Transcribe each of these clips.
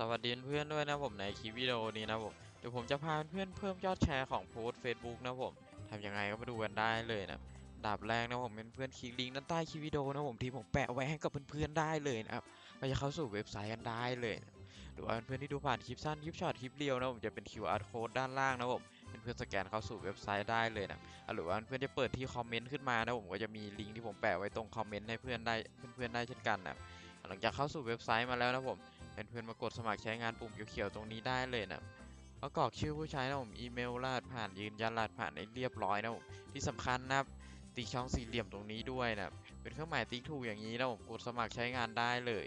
สวัสดีเพื่อนด้วยนะผมในคลิปวิดีโอนี้นะผมเดี๋ยวผมจะพาเพื่อนเพิ่มยอดแชร์ของโพสต์ Facebook นะผมทำยังไงก็มาดูกันได้เลยนะดาบแรกนะผมเป็นเพื่อนคลิกลิงก์ด้านใต้คลิปวิดีโอนะผมที่ผมแปะไว้ให้กับเพื่อนๆได้เลยนะครับเราจะเข้าสู่เว็บไซต์กันได้เลยนะหรือว่าเพื่อนที่ดูผ่านคลิปสั้นคลิปช็อตคลิปเรียวนะผมจะเป็น QR code ด้านล่างนะผมเพื่อนสแกนเข้าสู่เว็บไซต์ได้เลยนะหรือว่าเพื่อนจะเปิดที่คอมเมนต์ขึ้นมานะผมก็จะมีลิงก์ที่ผมแปะไว้ตรงคอมเมนต์ให้เพื่อนได้เพื่อนๆได้เช่นกันนะหลังจากเข้าสู่เว็บไซต์มาแล้วนะผม เพื่อนๆมากดสมัครใช้งานปุ่มเขียวๆตรงนี้ได้เลยนะแล้วกรอกชื่อผู้ใช้นะผมอีเมลรหัสผ่านยืนยันรหัสผ่านให้เรียบร้อยนะผมที่สำคัญนะครับติช่องสี่เหลี่ยมตรงนี้ด้วยนะเป็นเครื่องหมายติ๊กถูกอย่างนี้นะผมกดสมัครใช้งานได้เลย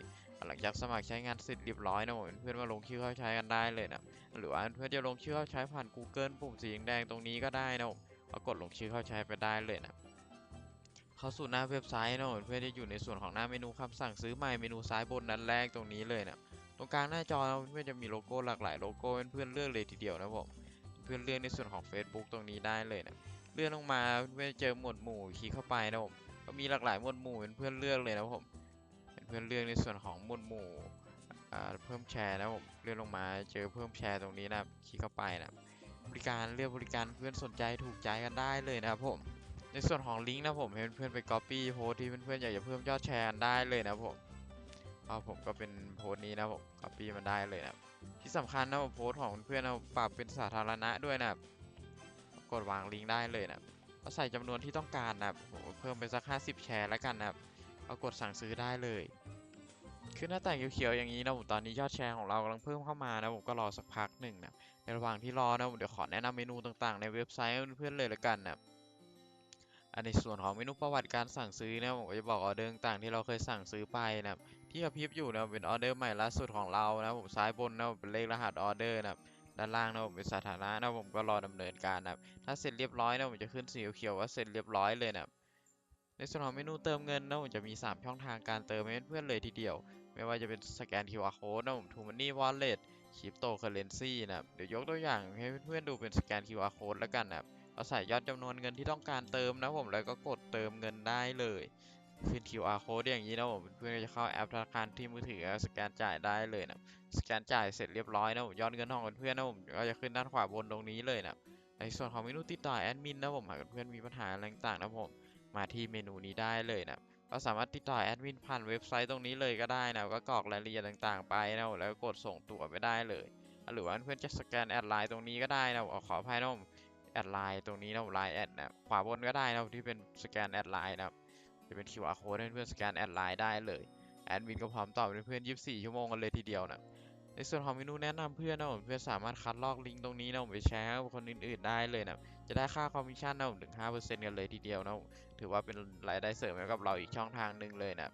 หลังจากสมัครใช้งานเสร็จเรียบร้อยนะผมเพื่อนๆมาลงชื่อเข้าใช้กันได้เลยนะหรือว่าเพื่อนจะลงชื่อเข้าใช้ผ่าน Google ปุ่มสีแดงตรงนี้ก็ได้นะผมก็กดลงชื่อเข้าใช้ไปได้เลยนะเข้าสู่หน้าเว็บไซต์นะผมเพื่อนจะอยู่ในส่วนของหน้าเมนูคำสั่งซื้อใหม่เมนูซ้ายบนด้นแรกตรงนี้เลยนะ ตรงกลางหน้าจอเพื่อนๆจะมีโลโก้หลากหลายโลโก้เพื่อนๆเลือกเลยทีเดียวนะผมเพื่อนเลือกในส่วนของ Facebook ตรงนี้ได้เลยนะเลื่อนลงมาเพื่อนเจอหมวดหมู่คลิกเข้าไปนะผมก็มีหลากหลายหมวดหมู่เป็นเพื่อนเลือกเลยนะผมเป็นเพื่อนเลือกในส่วนของหมวดหมู่อ่าเพิ่มแชร์นะผมเลื่อนลงมาเจอเพิ่มแชร์ตรงนี้นะคลิกเข้าไปนะบริการเลือกบริการเพื่อนสนใจถูกใจกันได้เลยนะครับผมในส่วนของลิงก์นะผมให้เพื่อนๆไป copy โพสที่เพื่อนๆอยากจะเพิ่มยอดแชร์ได้เลยนะผม ก็ผมก็เป็นโพสต์นี้นะผม copy มันได้เลยนะที่สำคัญนะผมโพสต์ของเพื่อนนะปรับเป็นสาธารณะด้วยนะกดวางลิงก์ได้เลยนะก็ใส่จำนวนที่ต้องการนะผมเพิ่มไปสัก50แชร์แล้วกันนะครับก็กดสั่งซื้อได้เลยขึ้นหน้าต่างเขียวๆอย่างนี้นะผมตอนนี้ยอดแชร์ของเรากำลังเพิ่มเข้ามานะผมก็รอสักพักหนึ่งนะในระหว่างที่รอนะผมเดี๋ยวขอแนะนำเมนูต่างๆ ในเว็บไซต์เพื่อนๆเลยละกันนะอันในส่วนของเมนูประวัติการสั่งซื้อนะผมก็จะบอกออเดอร์ต่างที่เราเคยสั่งซื้อไปนะครับ ที่กระพริบอยู่นะเป็นออเดอร์ใหม่ล่าสุดของเรานะผมซ้ายบนนะเป็นเลขรหัสออเดอร์นะด้านล่างนะผมเป็นสถานะนะผมก็รอดำเนินการนะถ้าเสร็จเรียบร้อยนะผมจะขึ้นสีเขียวว่าเสร็จเรียบร้อยเลยนะในส่วนของเมนูเติมเงินนะผมจะมี 3 ช่องทางการเติมให้เพื่อนๆเลยทีเดียว ไม่ว่าจะเป็นสแกน QR code นะผม t ูมันนี่วอลเล็ตคริปโตเคอเรนซีนะเดี๋ยวยกตัวอย่างให้เพื่อนๆดูเป็นสแกน QR code แล้วกันนะเราใส่ยอดจำนวนเงินที่ต้องการเติมนะผมแล้วก็กดเติมเงินได้เลย ขึ้น QR code อย่างนี้นะผมเพื่อนก็จะเข้าแอปธนาคารที่มือถือแล้วสแกนจ่ายได้เลยนะสแกนจ่ายเสร็จเรียบร้อยนะผมยอดเงินของเพื่อนนะผมก็จะขึ้นด้านขวาบนตรงนี้เลยนะในส่วนของเมนูติดต่อแอดมินนะผมหากเพื่อนมีปัญหาอะไรต่างๆนะผมมาที่เมนูนี้ได้เลยนะก็สามารถติดต่อแอดมินผ่านเว็บไซต์ตรงนี้เลยก็ได้นะก็กรอกรายละเอียดต่างๆไปนะแล้วก็กดส่งตั๋วไปได้เลย หรือว่าเพื่อนจะสแกนแอดไลน์ตรงนี้ก็ได้นะผมขออภัยนะผมแอดไลน์ตรงนี้นะไลน์แอดนะขวาบนก็ได้นะที่เป็นสแกนแอดไลน์นะครับ จะเป็น QR code ให้เพื่อนสแกนแอดไลน์ได้เลย แอดมินก็พร้อมตอบเพื่อน24 ชั่วโมงกันเลยทีเดียวนะในส่วนของเมนูแนะนำเพื่อนนะผมเพื่อนสามารถคัดลอกลิงก์ตรงนี้นะผมไปแชร์ให้คนอื่นๆได้เลยนะจะได้ค่าคอมมิชชั่นนะผมถึง5%กันเลยทีเดียวนะถือว่าเป็นรายได้เสริมให้กับเราอีกช่องทางหนึ่งเลยนะ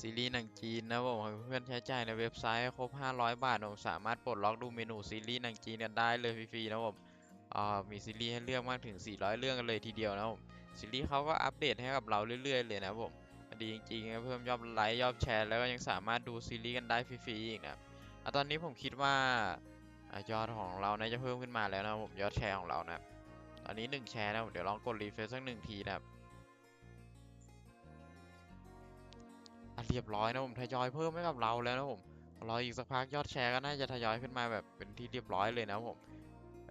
ซีรีส์หนังจีนนะผมเพื่อนใช้จ่ายในเว็บไซต์ครบ 500 บาทผมสามารถปลดล็อกดูเมนูซีรีส์หนังจีนกันได้เลยฟรีๆนะผม มีซีรีส์ให้เลือกมากถึง 400 เรื่องกันเลยทีเดียวนะผมซีรีส์เขาก็อัปเดตให้กับเราเรื่อย ๆ เลยนะผมดีจริงๆนะเพิ่มยอดไลค์ยอดแชร์แล้วก็ยังสามารถดูซีรีส์กันได้ฟรีๆอีกนะอะตอนนี้ผมคิดว่าอยอดของเราน่าจะเพิ่มขึ้นมาแล้วนะผมยอดแชร์ของเรานะตอนนี้ 1 แชร์นะผมเดี๋ยวลองกดรีเฟรชสักหนึ่งทีนะครับอะเรียบร้อยนะผมทยอยเพิ่มให้กับเราแล้วนะผมรออีกสักพักยอดแชร์ก็น่าจะทยอยขึ้นมาแบบเป็นที่เรียบร้อยเลยนะผม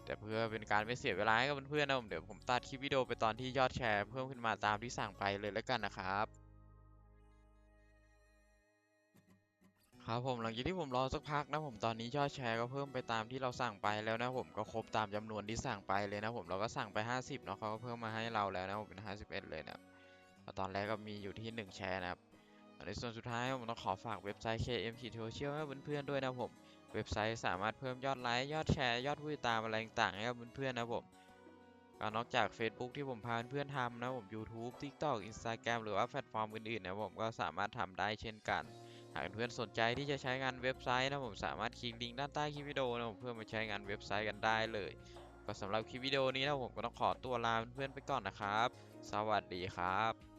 แต่เพื่อเป็นการไม่เสียเวลาให้กับเพื่อนๆนะผมเดี๋ยวผมตัดคลิปวิดีโอไปตอนที่ยอดแชร์เพิ่มขึ้นมาตามที่สั่งไปเลยแล้วกันนะครับครับผมหลังจากที่ผมรอสักพักนะผมตอนนี้ยอดแชร์ก็เพิ่มไปตามที่เราสั่งไปแล้วนะผมก็ครบตามจำนวนที่สั่งไปเลยนะผมเราก็สั่งไป 50เนาะเขาก็เพิ่มมาให้เราแล้วนะผมเป็น 51 เลยนะตอนแรกก็มีอยู่ที่ 1 แชร์นะครับในส่วนสุดท้ายผมต้องขอฝากเว็บไซต์ KM Social ให้เพื่อนๆด้วยนะผม เว็บไซต์สามารถเพิ่มยอดไลค์ยอดแชร์ยอดผู้ติดตามอะไรต่างๆให้กับเพื่อนๆนะผมก็นอกจาก Facebook ที่ผมพาเพื่อนๆทำนะผม YouTube TikTok Instagram หรือว่าแพลตฟอร์มอื่นๆนะผมก็สามารถทำได้เช่นกันหากเพื่อนสนใจที่จะใช้งานเว็บไซต์นะผมสามารถคลิกลิงก์ด้านใต้คลิปวิดีโอนะผมเพื่อมาใช้งานเว็บไซต์กันได้เลย ก็สำหรับคลิปวิดีโอนี้นะผมก็ต้องขอตัวลาเพื่อนๆไปก่อนนะครับ สวัสดีครับ